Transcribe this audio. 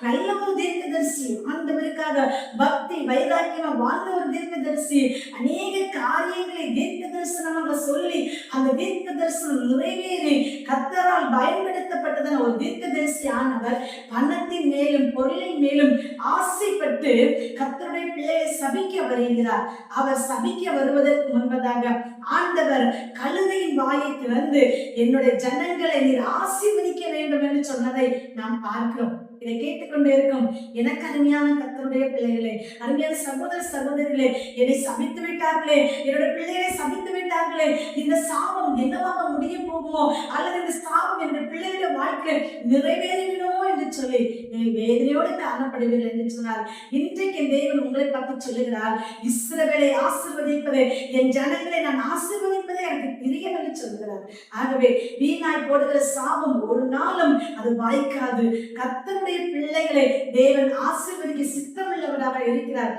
நல்ல ஒரு தீர்க்கதரிசி ஆண்டவருக்காக பக்தி வைராக்கியமா வாழ்ந்த ஒரு தீர்க்கதரிசி. அநேக காரியங்களை தீர்க்க தரிசனமாக சொல்லி அந்த தீர்க்க தரிசனம் நிறைவேறி கத்தரால் பயன்படுத்த ஒரு தீர்க்க தரிசி ஆனவர் பணத்தின் மேலும் பொருளின் மேலும் ஆசைப்பட்டு கத்தருடைய பிள்ளையை சபிக்க வருகிறார். அவர் சபிக்க வருவதற்கு முன்பதாக ஆண்டவர் கழுதையின் வாயை திறந்து என்னுடைய ஜனங்களை நீர் ஆசீர்வதிக்க வேண்டும் என்று சொன்னதை நாம் பார்க்கிறோம். இதை கேட்டுக்கொண்டே இருக்கும். எனக்கு அருமையான கத்தருடைய பிள்ளைகளே அருமையான சகோதர சகோதரிகளே என்னை சபித்து விட்டார்களே என்னோட பிள்ளைகளை சபித்து விட்டார்களே இந்த சாபம் என்னவாக முடிய போகுமோ அல்லது இந்த சாபம் என்ற பிள்ளைகளுடைய வாழ்க்கை நிறைவேறிவிடுமோ என்று சொல்லி வேதனையோடு காணப்படுவீர்கள் என்று சொன்னார். இன்றைக்கு என் தேவன் உங்களை பார்த்து சொல்லுகிறார் இஸ்ரவேலை ஆசிர்வதிப்பதே என் ஜனங்களை நான் ஆசீர்வதிப்பதே எனக்கு பிரியம் என்று சொல்கிறார் ஆகவே வீணாய் போடுகிற சாபம் ஒரு நாளும் அது வாய்க்காது. கத்தனுடைய பிள்ளைகளை தேவன் ஆசீர்வதிக்க சித்தமுள்ளவராக இருக்கிறார்.